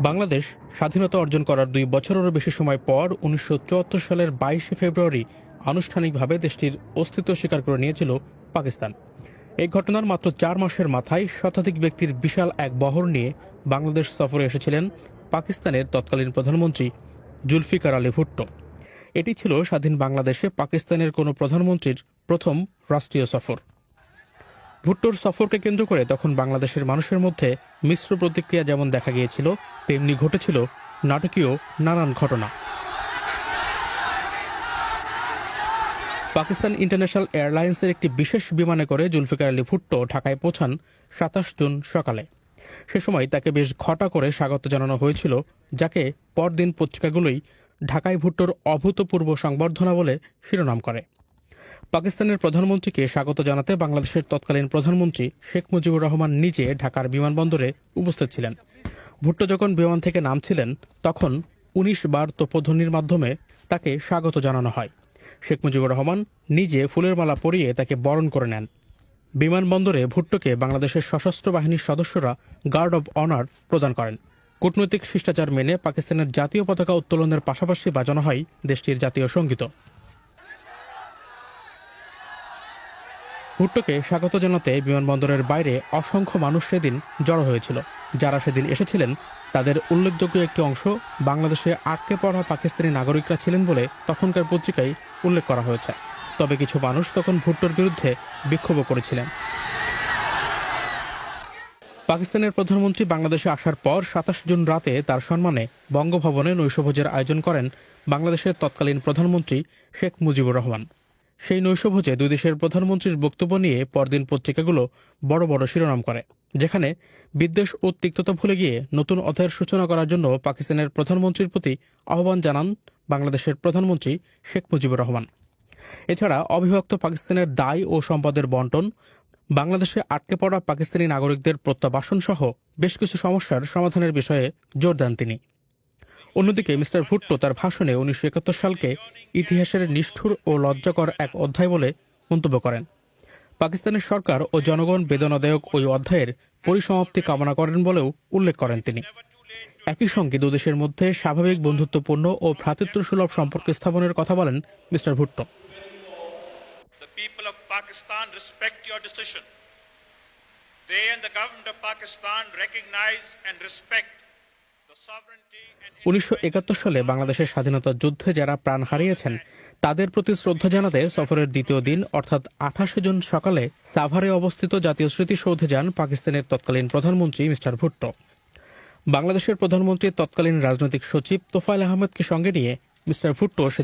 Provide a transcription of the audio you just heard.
বাংলাদেশ স্বাধীনতা অর্জন করার দুই বছরেরও বেশি সময় পর উনিশশো চুয়াত্তর সালের বাইশে ফেব্রুয়ারি আনুষ্ঠানিকভাবে দেশটির অস্তিত্ব স্বীকার করে নিয়েছিল পাকিস্তান। এই ঘটনার মাত্র চার মাসের মাথায় শতাধিক ব্যক্তির বিশাল এক বহর নিয়ে বাংলাদেশ সফরে এসেছিলেন পাকিস্তানের তৎকালীন প্রধানমন্ত্রী জুলফিকার আলী ভুট্টো। এটি ছিল স্বাধীন বাংলাদেশে পাকিস্তানের কোনো প্রধানমন্ত্রীর প্রথম রাষ্ট্রীয় সফর। ভুট্টোর সফরকে কেন্দ্র করে তখন বাংলাদেশের মানুষের মধ্যে মিশ্র প্রতিক্রিয়া যেমন দেখা গিয়েছিল, তেমনি ঘটেছিল নাটকীয় নানান ঘটনা। পাকিস্তান ইন্টারন্যাশনাল এয়ারলাইন্সের একটি বিশেষ বিমানে করে জুলফিকার আলী ভুট্টো ঢাকায় পৌঁছান সাতাশ জুন সকালে। সে সময় তাকে বেশ ঘটা করে স্বাগত জানানো হয়েছিল, যাকে পরদিন পত্রিকাগুলোই ঢাকায় ভুট্টোর অভূতপূর্ব সংবর্ধনা বলে শিরোনাম করে। পাকিস্তানের প্রধানমন্ত্রীকে স্বাগত জানাতে বাংলাদেশের তৎকালীন প্রধানমন্ত্রী শেখ মুজিবুর রহমান নিজে ঢাকার বিমানবন্দরে উপস্থিত ছিলেন। ভুট্টো যখন বিমান থেকে নামছিলেন, তখন উনিশ বার তোপধ্বনির মাধ্যমে তাকে স্বাগত জানানো হয়। শেখ মুজিবুর রহমান নিজে ফুলের মালা পরিয়ে তাকে বরণ করে নেন। বিমানবন্দরে ভুট্টোকে বাংলাদেশের সশস্ত্র বাহিনীর সদস্যরা গার্ড অব অনার প্রদান করেন। কূটনৈতিক শিষ্টাচার মেনে পাকিস্তানের জাতীয় পতাকা উত্তোলনের পাশাপাশি বাজানো হয় দেশটির জাতীয় সংগীত ভুট্টোকে স্বাগত জানাতে বিমানবন্দরের বাইরে অসংখ্য মানুষ সেদিন জড়ো হয়েছিল। যারা সেদিন এসেছিলেন, তাদের উল্লেখযোগ্য একটি অংশ বাংলাদেশে আটকে পড়া পাকিস্তানি নাগরিকরা ছিলেন বলে তখনকার পত্রিকায় উল্লেখ করা হয়েছে। তবে কিছু মানুষ তখন ভুট্টোর বিরুদ্ধে বিক্ষোভ করেছিলেন। পাকিস্তানের প্রধানমন্ত্রী বাংলাদেশে আসার পর সাতাশ জুন রাতে তার সম্মানে বঙ্গভবনে নৈশভোজের আয়োজন করেন বাংলাদেশের তৎকালীন প্রধানমন্ত্রী শেখ মুজিবুর রহমান। সেই নৈশভোজে দুই দেশের প্রধানমন্ত্রীর বক্তব্য নিয়ে পরদিন পত্রিকাগুলো বড় বড় শিরোনাম করে, যেখানে বিদ্বেষ ও তিক্ততা ভুলে গিয়ে নতুন অধ্যায়ের সূচনা করার জন্য পাকিস্তানের প্রধানমন্ত্রীর প্রতি আহ্বান জানান বাংলাদেশের প্রধানমন্ত্রী শেখ মুজিবুর রহমান। এছাড়া অবিভক্ত পাকিস্তানের দায় ও সম্পদের বন্টন, বাংলাদেশে আটকে পড়া পাকিস্তানি নাগরিকদের প্রত্যাবাসন সহ বেশ কিছু সমস্যার সমাধানের বিষয়ে জোর দেন তিনি। অন্যদিকে মিস্টার ভুট্টো তার ভাষণে উনিশশো একাত্তর সালকে ইতিহাসের নিষ্ঠুর ও লজ্জাকর এক অধ্যায় বলে মন্তব্য করেন। পাকিস্তানের সরকার ও জনগণ বেদনাদায়ক ওই অধ্যায়ের পরিসমাপ্তি কামনা করেন বলেও উল্লেখ করেন তিনি। একই সঙ্গে দুদেশের মধ্যে স্বাভাবিক বন্ধুত্বপূর্ণ ও ভ্রাতৃত্বসুলভ সম্পর্ক স্থাপনের কথা বলেন mister Bhutto. They and the government of Pakistan recognize and respect উনিশশো একাত্তর সালে বাংলাদেশের স্বাধীনতা যুদ্ধে যারা প্রাণ হারিয়েছেন, তাদের প্রতি শ্রদ্ধা জানাতে সফরের দ্বিতীয় দিন, অর্থাৎ আঠাশে জুন সকালে সাভারে অবস্থিত জাতীয় স্মৃতিসৌধে যান পাকিস্তানের তৎকালীন প্রধানমন্ত্রী মিস্টার ভুট্টো। বাংলাদেশের প্রধানমন্ত্রীর তৎকালীন রাজনৈতিক সচিব তোফায়েল আহমেদকে সঙ্গে নিয়ে মিস্টার ভুট্টো সেদিন